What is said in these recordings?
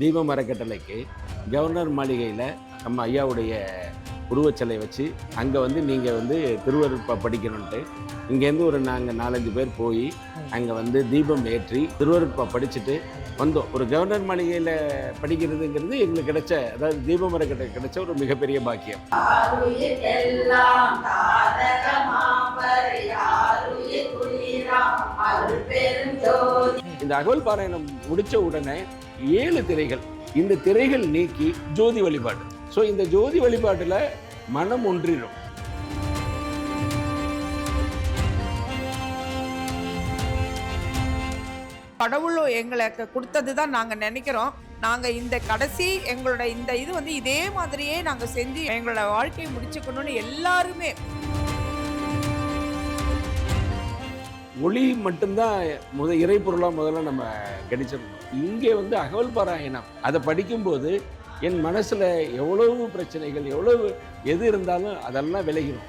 தீபம் அறக்கட்டளைக்கு கவர்னர் மாளிகையில் நம்ம ஐயாவுடைய உருவச்சிலை வச்சு அங்கே வந்து நீங்கள் வந்து திருவருட்பா படிக்கணுன்ட்டு இங்கேருந்து ஒரு நாங்கள் நாலஞ்சு பேர் போய் அங்கே வந்து தீபம் ஏற்றி திருவருட்பா படிச்சுட்டு வந்தோம். ஒரு கவர்னர் மாளிகையில் படிக்கிறதுங்கிறது எங்களுக்கு கிடைச்ச அதாவது தீபம் அறக்கட்டளை கிடைச்ச ஒரு மிகப்பெரிய பாக்கியம். இந்த அகவல் பாராயணம் முடிச்ச உடனே ஏழு திரைகள். இந்த திரைகள் நீக்கி ஜோதி வழிபாடு. ஸோ இந்த ஜோதி வழிபாட்டில் மனம் ஒன்றிடும் கடவுள் எங்களுக்கு கொடுத்தது தான் நாங்கள் நினைக்கிறோம். நாங்கள் இந்த கடைசி எங்களோட இந்த இது வந்து இதே மாதிரியே நாங்கள் செஞ்சு எங்களோட வாழ்க்கையை முடிச்சுக்கணும்னு எல்லாருமே ஒளி மட்டும்தான் முத இறைப்பொருளாக முதல்ல நம்ம கிடைச்சிருந்தோம் இங்கே வந்து அகவல் பாராயணம். அதை படிக்கும்போது என் மனசில் எவ்வளவு பிரச்சனைகள் எவ்வளவு எது இருந்தாலும் அதெல்லாம் விளையிடும்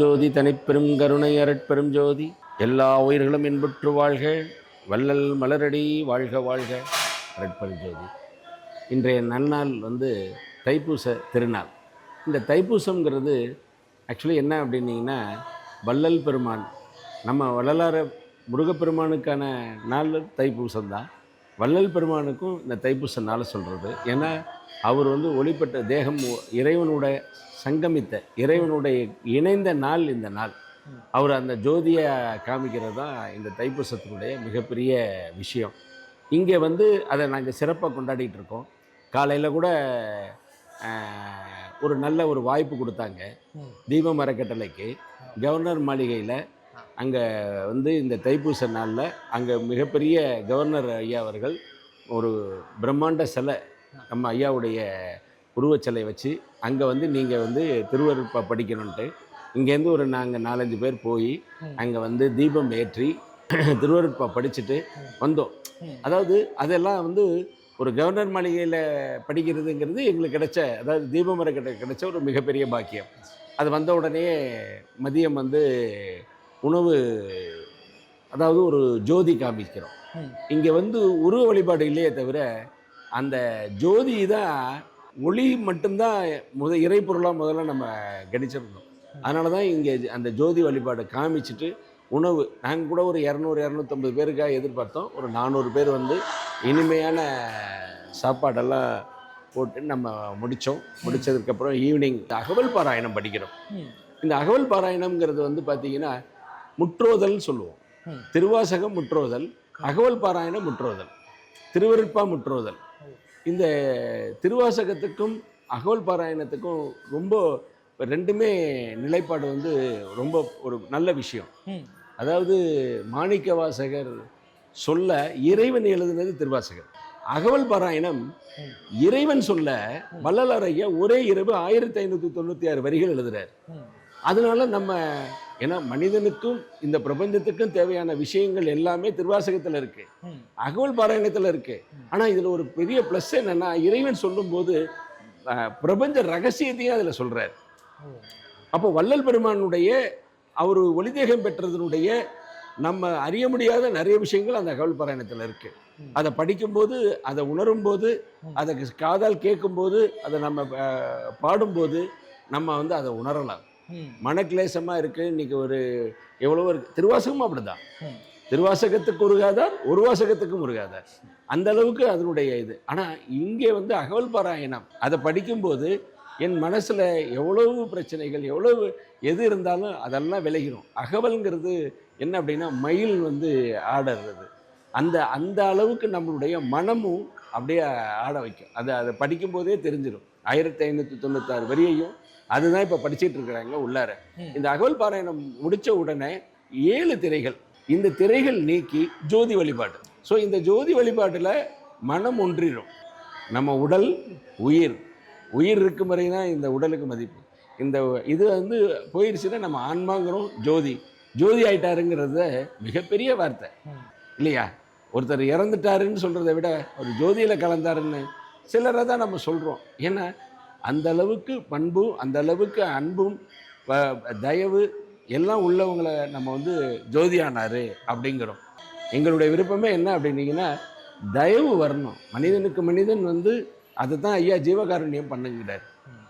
ஜோதி தனிப்பெரும் கருணை அரட்பெரும் ஜோதி. எல்லா உயிர்களும் இன்புற்று வாழ்க. வள்ளல் மலரடி வாழ்க வாழ்க. அரட்பெரும் ஜோதி. இன்றைய நன்னாள் வந்து தைப்பூச திருநாள். இந்த தைப்பூசம்ங்கிறது ஆக்சுவலி என்ன அப்படின்னீங்கன்னா வள்ளல் பெருமான் நம்ம வள்ளலார முருகப்பெருமானுக்கான நாள் தைப்பூசம் தான் வள்ளல் பெருமானுக்கும் இந்த தைப்பூச நாளை சொல்கிறது ஏன்னா அவர் வந்து ஒளிப்பட்ட தேகம் இறைவனுடைய சங்கமித்த இறைவனுடைய இணைந்த நாள் இந்த நாள். அவர் அந்த ஜோதியை காமிக்கிறது தான் இந்த தைப்பூசத்தினுடைய மிகப்பெரிய விஷயம். இங்கே வந்து அதை நாங்கள் சிறப்பாக கொண்டாடிட்டு இருக்கோம். காலையில் கூட ஒரு நல்ல ஒரு வாய்ப்பு கொடுத்தாங்க. தீபம் அறக்கட்டளைக்கு கவர்னர் மாளிகையில் அங்கே வந்து இந்த தைப்பூச நாளில் அங்கே மிகப்பெரிய கவர்னர் ஐயா அவர்கள் ஒரு பிரம்மாண்ட சிலை நம்ம ஐயாவுடைய உருவச்சிலை வச்சு அங்கே வந்து நீங்கள் வந்து திருவருட்பா படிக்கணுன்ட்டு இங்கேருந்து ஒரு நாங்கள் நாலஞ்சு பேர் போய் அங்கே வந்து தீபம் ஏற்றி திருவருட்பா படிச்சுட்டு வந்தோம். அதாவது அதெல்லாம் வந்து ஒரு கவர்னர் மாளிகையில் படிக்கிறதுங்கிறது எங்களுக்கு கிடைச்ச அதாவது தீபமர கிட்ட கிடைச்ச ஒரு மிகப்பெரிய பாக்கியம். அது வந்த உடனே மதியம் வந்து உணவு அதாவது ஒரு ஜோதி காமிக்கிறோம். இங்கே வந்து உருவ வழிபாடு இல்லையே தவிர அந்த ஜோதி தான் ஒளி மட்டும்தான் முத இறைப்பொருளாக முதல்ல நம்ம கணிச்சிருந்தோம். அதனால தான் இங்கே அந்த ஜோதி வழிபாடு காமிச்சிட்டு உணவு நாங்கள் கூட ஒரு இரநூறு இரநூத்தம்பது பேருக்காக எதிர்பார்த்தோம். ஒரு நானூறு பேர் வந்து இனிமையான சாப்பாடெல்லாம் போட்டு நம்ம முடித்தோம் முடித்ததுக்கப்புறம் ஈவினிங் அகவல் பாராயணம் படிக்கிறோம். இந்த அகவல் பாராயணம்ங்கிறது வந்து பார்த்தீங்கன்னா முற்றோதல் சொல்லுவோம். திருவாசகம் முற்றோதல் அகவல் பாராயணம் முற்றோதல் திருவருட்பா முற்றோதல் இந்த திருவாசகத்துக்கும் அகவல் பாராயணத்துக்கும் ரொம்ப ரெண்டுமே நிலைப்பாடு வந்து ரொம்ப ஒரு நல்ல விஷயம். அதாவது மாணிக்க வாசகர் சொல்ல இறைவன் எழுதுனது திருவாசகர் அகவல் பாராயணம் இறைவன் சொல்ல வள்ளலாரைய ஒரே இரவு ஆயிரத்தி ஐநூற்றி தொண்ணூற்றி ஆறு வரிகள் எழுதுறார். அதனால நம்ம ஏன்னா மனிதனுக்கும் இந்த பிரபஞ்சத்துக்கும் தேவையான விஷயங்கள் எல்லாமே திருவாசகத்தில் இருக்கு. அகவல் பாராயணத்தில் இருக்கு. ஆனால் இதில் ஒரு பெரிய ப்ளஸ் என்னன்னா இறைவன் சொல்லும்போது அஹ், பிரபஞ்ச ரகசியத்தையும் அதில் சொல்றாரு. அப்போ வள்ளல் பெருமானுடைய அவர் ஒளிதேகம் பெற்றதனுடைய நம்ம அறிய முடியாத நிறைய விஷயங்கள் அந்த அகவல் பாராயணத்தில் இருக்கு. அதை படிக்கும்போது அதை உணரும்போது. அதை காதால் கேட்கும்போது அதை நம்ம பாடும்போது நம்ம வந்து அதை உணரலாம். மனக்லேசமாக இருக்குது இன்னைக்கு ஒரு எவ்வளவோ இருக்கு திருவாசகமும் அப்படிதான். திருவாசகத்துக்கு உருகாதார் ஒரு வாசகத்துக்கும் உருகாதார் அந்த அளவுக்கு அதனுடைய இது ஆனால் இங்கே வந்து அகவல் பாராயணம் அதை படிக்கும்போது என் மனசில் எவ்வளவு பிரச்சனைகள் எவ்வளவு எது இருந்தாலும் அதெல்லாம் விலகிடும் அகவல்ங்கிறது என்ன அப்படின்னா மயில் வந்து ஆடுறது. அந்த அந்த அளவுக்கு நம்மளுடைய மனமும் அப்படியே ஆட வைக்கும். அதை அதை படிக்கும்போதே தெரிஞ்சிடும் ஆயிரத்தி ஐநூற்றி தொண்ணூத்தாறு வரியையும் அதுதான் இப்போ படிச்சிட்டு இருக்கிறாங்க உள்ளார. இந்த அகவல் பாராயணம் முடிச்ச உடனே ஏழு திரைகள் இந்த திரைகள் நீக்கி ஜோதி வழிபாடு. ஸோ இந்த ஜோதி வழிபாட்டில் மனம் ஒன்றிடும் நம்ம உடல் உயிர் உயிர் இருக்கும் வரை தான் இந்த உடலுக்கு மதிப்பு. இந்த இது வந்து போயிடுச்சுன்னா நம்ம ஆன்மாங்கிறோம் ஜோதி. ஜோதி ஆயிட்டாருங்கிறத மிகப்பெரிய வார்த்தை. இல்லையா? ஒருத்தர் இறந்துட்டாருன்னு சொல்கிறத விட ஒரு ஜோதியில் கலந்தாருன்னு சிலரை தான் நம்ம சொல்கிறோம் ஏன்னா அந்த அளவுக்கு பண்பும் அந்த அளவுக்கு அன்பும் தயவு எல்லாம் உள்ளவங்களை நம்ம வந்து ஜோதியானார் அப்படிங்கிறோம். எங்களுடைய விருப்பமே என்ன அப்படின்னீங்கன்னா தயவு வரணும். மனிதனுக்கு மனிதன் வந்து அதை தான் ஐயா ஜீவகாருண்யம் பண்ணுங்கிறார்.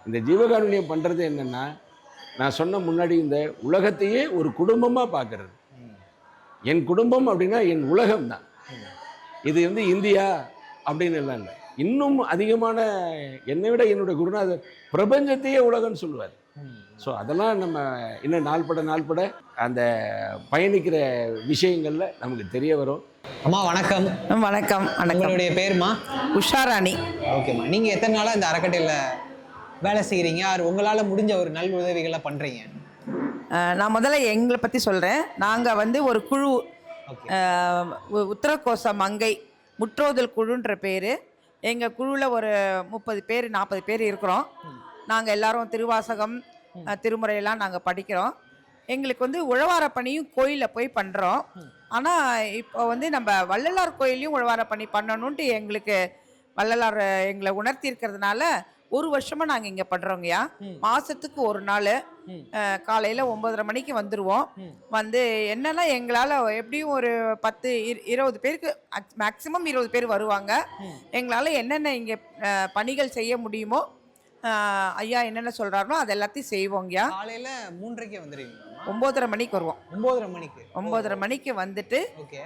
இந்த ஜீவகாருண்யம் பண்ணுறது என்னென்னா நான் சொன்ன முன்னாடி இந்த உலகத்தையே ஒரு குடும்பமாக பார்க்குறது என் குடும்பம் அப்படின்னா என் உலகம் தான். இது வந்து இந்தியா அப்படின்னு எல்லாம் இல்லை. இன்னும் அதிகமான என்னை விட என்னுடைய குருநாதர் பிரபஞ்சத்தையே உலகம்னு சொல்லுவார். ஸோ அதெல்லாம் நம்ம இன்னும் நாள்பட நாள்பட அந்த பயணிக்கிற விஷயங்களில் நமக்கு தெரிய வரும். அம்மா வணக்கம். வணக்கம் வணக்கம். உங்களுடைய பேருமா? உஷாராணி ஓகேம்மா. நீங்கள் எத்தனை நாளாக இந்த அறக்கட்டையில் வேலை செய்கிறீங்க அது உங்களால் முடிஞ்ச ஒரு நல் உதவிகளை பண்ணுறீங்க நான் முதல்ல எங்களை பற்றி சொல்கிறேன் நாங்கள் வந்து ஒரு குழு உத்தரகோச மங்கை முற்றோதல் குழுன்ற பேர். எங்கள் குழுவில் ஒரு முப்பது பேர் நாற்பது பேர் இருக்கிறோம். நாங்கள் எல்லாரும் திருவாசகம் திருமுறையெல்லாம் நாங்கள் படிக்கிறோம். எங்களுக்கு வந்து உழவார பணியும் கோயிலில் போய் பண்ணுறோம் ஆனால் இப்போ வந்து நம்ம வள்ளலார் கோயிலையும் உழவார பணி பண்ணணுன்ட்டு எங்களுக்கு வள்ளலார் எங்களை உணர்த்தி இருக்கிறதுனால ஒரு வருஷமாக நாங்கள் இங்கே பண்ணுறோங்கய்யா மாதத்துக்கு ஒரு நாள். காலையில் ஒம்பதரை மணிக்கு வந்துடுவோம். வந்து என்னன்னா எங்களால் எப்படியும் ஒரு பத்து இரு- இருபது பேருக்கு மேக்ஸிமம் இருபது பேர் வருவாங்க. எங்களால் என்னென்ன இங்கே பணிகள் செய்ய முடியுமோ ஐயா என்னென்ன சொல்கிறாரோ அது எல்லாத்தையும் செய்வோங்கய்யா காலையில் மூன்றரைக்கே வந்துடுவீங்களா ஒம்போதரை மணிக்கு வருவோம். ஒம்போதரை மணிக்கு. ஒம்போதரை மணிக்கு வந்துட்டு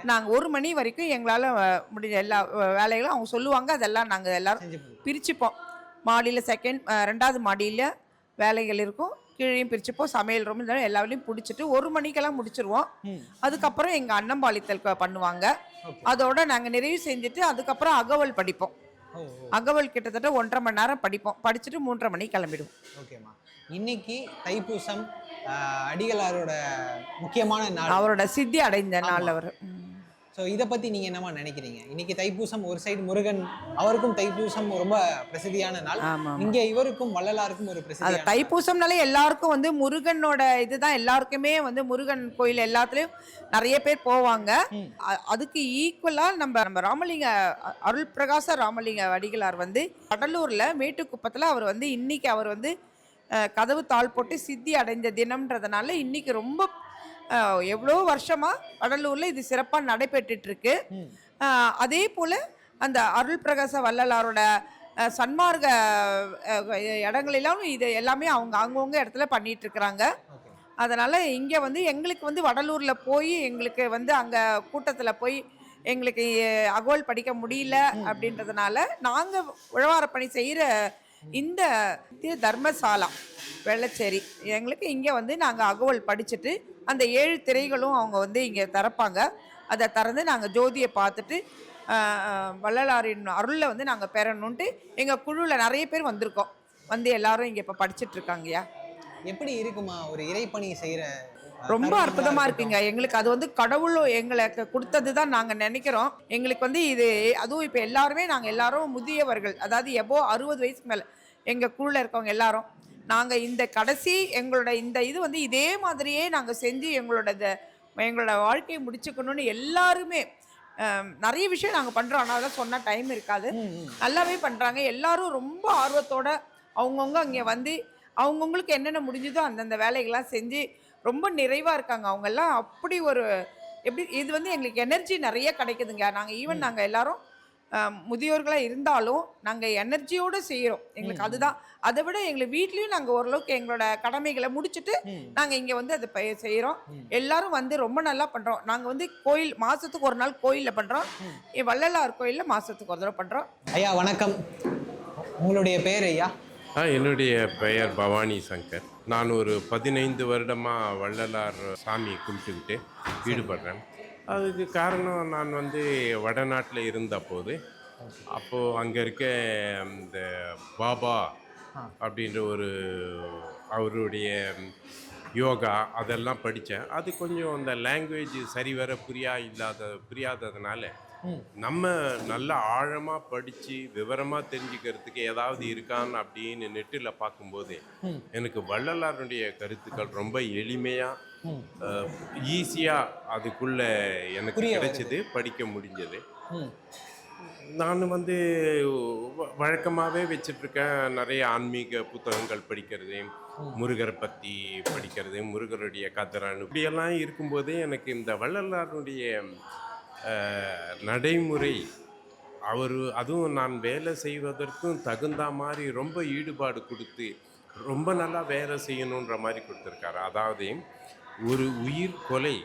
நாங்கள் ஒரு மணி வரைக்கும் எங்களால் முடிஞ்ச எல்லா வேலைகளும் அவங்க சொல்லுவாங்க. அதெல்லாம் நாங்கள் எல்லாரும். பிரிச்சுப்போம். மாடியில் செகண்ட் ரெண்டாவது மாடியில் வேலைகள் இருக்கும். கீழேயும் பிரிச்சுப்போம். சமையல் ரூம் எல்லா வேலையும் பிடிச்சிட்டு ஒரு மணிக்கெல்லாம் முடிச்சிருவோம். அதுக்கப்புறம் எங்கள் அன்னம்பாளித்தல் பண்ணுவாங்க. அதோட நாங்கள் நிறைவு செஞ்சுட்டு அதுக்கப்புறம் அகவல் படிப்போம். அகவல் கிட்டத்தட்ட ஒன்றரை மணி நேரம் படிப்போம். படிச்சுட்டு மூன்றரை மணிக்கு கிளம்பிடுவோம். ஓகேம்மா. இன்னைக்கு தைப்பூசம் அடிகளாரோட முக்கியமான நாள். அவரோட சித்தி அடைந்த நாள் அவர். ஸோ இதை பற்றி நீங்கள் என்னம்மா நினைக்கிறீங்க? இன்னைக்கு தைப்பூசம் ஒரு சைடு முருகன் அவருக்கும் தைப்பூசம் ரொம்ப பிரசித்தியான நாள். இங்கே இவருக்கும் வள்ளலாருக்கும் ஒரு பிரசித்தி தைப்பூசம்னாலே எல்லாருக்கும் வந்து முருகனோட இதுதான். எல்லாருக்குமே வந்து முருகன் கோயில் எல்லாத்துலேயும் நிறைய பேர் போவாங்க. அதுக்கு ஈக்குவலாக நம்ம நம்ம ராமலிங்க அருள் பிரகாச ராமலிங்க வடிகளார் வந்து கடலூரில் மேட்டுக்குப்பத்தில் அவர் வந்து இன்னைக்கு அவர் வந்து கதவு தாள் போட்டு சித்தி அடைந்த தினம்ன்றதுனால இன்னைக்கு ரொம்ப எவ்வளோ வருஷமாக கடலூரில் இது சிறப்பாக நடைபெற்றுட்டு இருக்கு ம். அஹ், அதே போல் அந்த அருள் பிரகாச வள்ளலாரோட சன்மார்க்க இடங்களெல்லாம் இது எல்லாமே அவங்க அவங்கவுங்க இடத்துல பண்ணிட்டு இருக்கிறாங்க அதனால் இங்கே வந்து எங்களுக்கு வந்து வடலூரில் போய் எங்களுக்கு வந்து அங்கே கூட்டத்தில் போய் எங்களுக்கு அஹ், அகவல் படிக்க முடியல அப்படின்றதுனால நாங்கள் உழவார பணி செய்கிற இந்த திரு தர்மசாலா வெள்ளச்சேரி. எங்களுக்கு இங்கே வந்து நாங்கள் அகவல் படிச்சுட்டு அந்த ஏழு திரைகளும் அவங்க வந்து இங்கே திறப்பாங்க. அதை திறந்து நாங்கள் ஜோதியை பார்த்துட்டு வள்ளலாரின் அருளை வந்து நாங்கள் பெறணுன்ட்டு எங்கள் குழுவில் நிறைய பேர் வந்திருக்கோம். வந்து எல்லாரும் இங்கே இப்போ படிச்சுட்டு இருக்காங்கய்யா. எப்படி இருக்குமா? ஒரு இறைப்பணி செய்யற ரொம்ப அற்புதமா இருக்குங்க. எங்களுக்கு அது வந்து கடவுளும் எங்களுக்கு கொடுத்தது தான் நாங்கள் நினைக்கிறோம். எங்களுக்கு வந்து இது அதுவும் இப்போ எல்லாருமே நாங்கள் எல்லாரும் முதியவர்கள் அதாவது எபோ அறுபது வயசுக்கு மேலே எங்கள் குழுவில் இருக்கவங்க எல்லாரும் நாங்கள் இந்த கடைசி எங்களோட இந்த இது வந்து இதே மாதிரியே நாங்கள் செஞ்சு எங்களோட எங்களோட வாழ்க்கையை முடிச்சுக்கணும்னு எல்லாருமே நிறைய விஷயம் நாங்கள் பண்ணுறோம் ஆனால் அதெல்லாம் சொன்னால் டைம் இருக்காது. நல்லாவே பண்ணுறாங்க எல்லாரும் ரொம்ப ஆர்வத்தோட அவங்கவுங்க அங்கே வந்து அவங்கவுங்களுக்கு என்னென்ன முடிஞ்சுதோ அந்தந்த வேலைகள்லாம் செஞ்சு ரொம்ப நிறைவாக இருக்காங்க. அவங்கெல்லாம் அப்படி ஒரு எப்படி இது வந்து எங்களுக்கு எனர்ஜி நிறைய கிடைக்குதுங்க. நாங்கள் ஈவன் நாங்கள் எல்லாரும் முதியோர்களாக இருந்தாலும் நாங்கள் எனர்ஜியோடு செய்கிறோம் எங்களுக்கு அதுதான். அதை விட எங்களுக்கு வீட்லேயும் நாங்கள் ஓரளவுக்கு எங்களோட கடமைகளை முடிச்சுட்டு. நாங்கள் இங்கே வந்து அதை பய செய்கிறோம். எல்லாரும் வந்து ரொம்ப நல்லா பண்ணுறோம் நாங்கள் வந்து கோயில் மாதத்துக்கு ஒரு நாள் கோயிலில் பண்ணுறோம் வள்ளலார் கோயிலில் மாதத்துக்கு ஒரு தடவை பண்ணுறோம் ஐயா வணக்கம். உங்களுடைய பேர் ஐயா? ஆ என்னுடைய பெயர் பவானி சங்கர். நான் ஒரு பதினைந்து வருடமாக வள்ளலார் சாமி கும்பிட்டுக்கிட்டு ஈடுபடுறேன். அதுக்கு காரணம் நான் வந்து வடநாட்டில் இருந்தபோது அப்போது அங்கே இருக்க இந்த பாபா அப்படின்ற ஒரு அவருடைய யோகா அதெல்லாம் படித்தேன் அது கொஞ்சம் அந்த லாங்குவேஜ் சரிவர புரியா இல்லாத புரியாததுனால நம்ம நல்ல ஆழமாக படித்து விவரமாக தெரிஞ்சுக்கிறதுக்கு ஏதாவது இருக்கான்னு அப்படின்னு நெட்டில் பார்க்கும்போது. எனக்கு வள்ளலாருடைய கருத்துக்கள் ரொம்ப எளிமையாக. ஈஸியாக அதுக்குள்ளே எனக்கு கிடைச்சது படிக்க முடிஞ்சது நான் வந்து வழக்கமாகவே வச்சிட்ருக்கேன் நிறைய ஆன்மீக புத்தகங்கள் படிக்கிறது முருகரை பற்றி படிக்கிறது முருகருடைய கதரான் இப்படியெல்லாம் இருக்கும்போதே எனக்கு இந்த வள்ளலாருடைய நடைமுறை அவர் அதுவும் நான் வேலை செய்வதற்கும் தகுந்த மாதிரி ரொம்ப ஈடுபாடு கொடுத்து ரொம்ப நல்லா வேலை செய்யணுன்ற மாதிரி கொடுத்துருக்காரு. அதாவது ஒரு உயிர் கொலை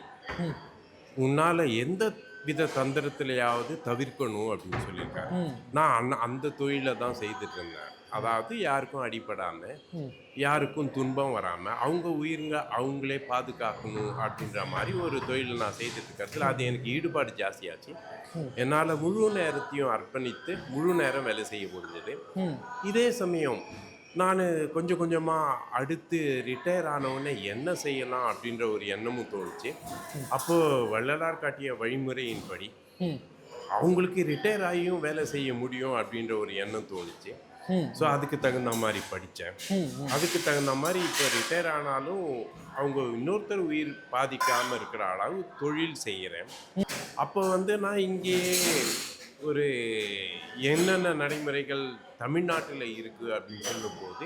உன்னால் எந்த வித தந்திரத்திலையாவது தவிர்க்கணும் அப்படின்னு சொல்லியிருக்காரு. நான் அந்த தொழிலை தான் செய்துட்டு இருந்தேன். அதாவது யாருக்கும் அடிபடாமல் யாருக்கும் துன்பம் வராமல் அவங்க உயிருங்க அவங்களே பாதுகாக்கணும் அப்படின்ற மாதிரி ஒரு தொழிலை நான் செய்துட்டு இருக்கிறதுல அது எனக்கு ஈடுபாடு ஜாஸ்தியாச்சு. என்னால் முழு நேரத்தையும் அர்ப்பணித்து முழு நேரம் வேலை செய்ய முடிஞ்சது. இதே சமயம் நான் கொஞ்சம் கொஞ்சமாக அடுத்து ரிட்டையர் ஆனவுடனே என்ன செய்யலாம் அப்படின்ற ஒரு எண்ணமும் தோணுச்சு. அப்போது வள்ளலார் காட்டிய வழிமுறையின்படி அவங்களுக்கு ரிட்டையர் ஆகியும் வேலை செய்ய முடியும் அப்படின்ற ஒரு எண்ணம் தோணுச்சு. ஸோ அதுக்கு தகுந்த மாதிரி படித்தேன். அதுக்கு தகுந்த மாதிரி இப்போ ரிட்டையர் ஆனாலும் அவங்க இன்னொருத்தர் உயிர் பாதிக்காமல் இருக்கிற அளவு தொழில் செய்கிறேன். அப்போ வந்து நான் இங்கேயே ஒரு என்னென்ன நடைமுறைகள் தமிழ்நாட்டில் இருக்குது அப்படின்னு சொல்லும்போது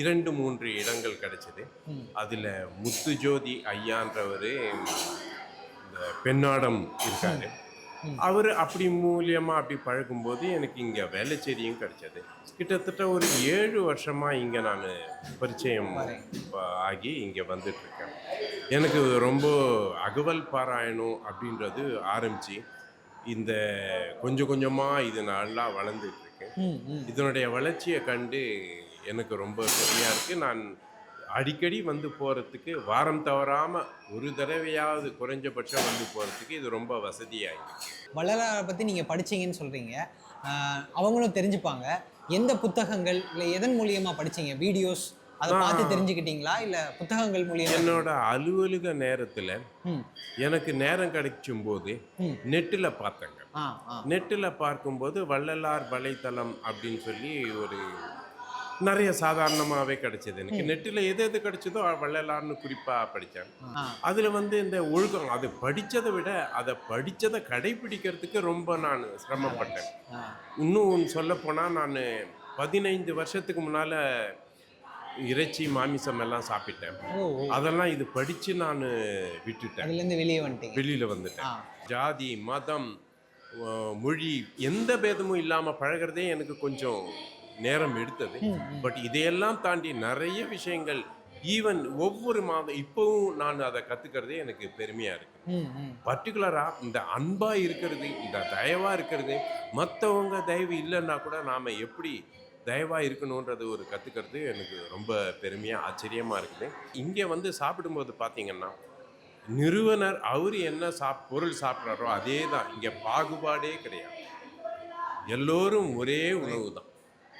இரண்டு மூன்று இடங்கள் கிடைச்சது. அதில் முத்துஜோதி ஐயான்றவர் இந்த பெண்ணாடம் இருக்காரு. அவர் அப்படி மூலியமா அப்படி பழகும்போது எனக்கு இங்கே வேலைச்சேரியும் கிடைச்சது. கிட்டத்தட்ட ஒரு ஏழு வருஷமா இங்கே நான் பரிச்சயம் ஆகி இங்கே வந்துட்டு இருக்கேன் எனக்கு ரொம்ப அகவல் பாராயணம் அப்படின்றது ஆரம்பிச்சு இந்த கொஞ்சம் கொஞ்சமாக இது நல்லா வளர்ந்துட்டு இருக்கு இதனுடைய வளர்ச்சியை கண்டு எனக்கு ரொம்ப பெருமையாக இருக்குது நான் அடிக்கடி வந்து போகிறதுக்கு வாரம் தவறாமல் ஒரு தடவையாவது குறைஞ்சபட்சம் வந்து போகிறதுக்கு இது ரொம்ப வசதியாயிருக்கு. வள்ளலாரை பற்றி நீங்கள் படிச்சீங்கன்னு சொல்கிறீங்க அவங்களும் தெரிஞ்சுப்பாங்க. எந்த புத்தகங்கள் இல்லை எதன் மூலியமாக படிச்சீங்க? வீடியோஸ் அதை பார்த்து தெரிஞ்சுக்கிட்டீங்களா? இல்லை புத்தகங்கள் மூலியமா? என்னோட அலுவலக நேரத்தில் எனக்கு நேரம் கிடைக்கும் போது. நெட்டில் பார்த்தேங்க. நெட்டில் பார்க்கும்போது வள்ளலார் வலைத்தளம் அப்படின்னு சொல்லி ஒரு நிறைய சாதாரணமாகவே கிடைச்சது. எனக்கு நெட்டில் எது எது கிடைச்சதோ வள்ளலார்னு குறிப்பாக படித்தேன் அதில் வந்து இந்த ஒழுக்கம் அது படித்ததை விட அதை படித்ததை கடைபிடிக்கிறதுக்கு ரொம்ப நான் சிரமப்பட்டேன். இன்னும் சொல்லப்போனால் நான் பதினைந்து வருஷத்துக்கு முன்னால் இறைச்சி மாமிசம் எல்லாம் சாப்பிட்டேன். அதெல்லாம் இது படித்து நான் விட்டுட்டேன். வெளியே வந்துட்டீங்க. வெளியில் வந்துட்டேன். ஜாதி மதம் மொழி எந்த பேதமும் இல்லாமல் பழகிறதே எனக்கு கொஞ்சம் நேரம் எடுத்தது. பட் இதையெல்லாம் தாண்டி நிறைய விஷயங்கள் ஈவன் ஒவ்வொரு மாதம் இப்போவும் நான் அதை கற்றுக்கிறதே எனக்கு பெருமையாக ம் பர்டிகுலராக இந்த அன்பாக இருக்கிறது இந்த தயவாக இருக்கிறது மற்றவங்க தயவு இல்லைன்னா கூட நாம் எப்படி தயவாக இருக்கணுன்றது ஒரு கற்றுக்கிறது எனக்கு ரொம்ப பெருமையாக ஆச்சரியமாக இருக்குது. இங்கே வந்து சாப்பிடும்போது பார்த்தீங்கன்னா நிறுவனர் அவர் என்ன சாப் பொருள் சாப்பிட்றாரோ அதே தான் இங்கே பாகுபாடே கிடையாது. எல்லோரும் ஒரே உணவு தான்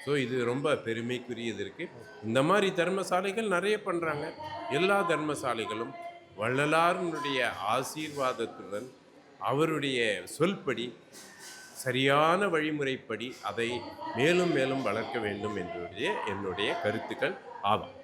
ஸோ இது ரொம்ப பெருமைக்குரியது இருக்குது இந்த மாதிரி தர்மசாலைகள் நிறைய பண்ணுறாங்க எல்லா தர்மசாலைகளும் வள்ளலாருனுடைய ஆசீர்வாதத்துடன் அவருடைய சொல்படி சரியான வழிமுறைப்படி அதை மேலும் மேலும் வளர்க்க வேண்டும் என்றுடைய என்னுடைய கருத்துக்கள் ஆவாம்.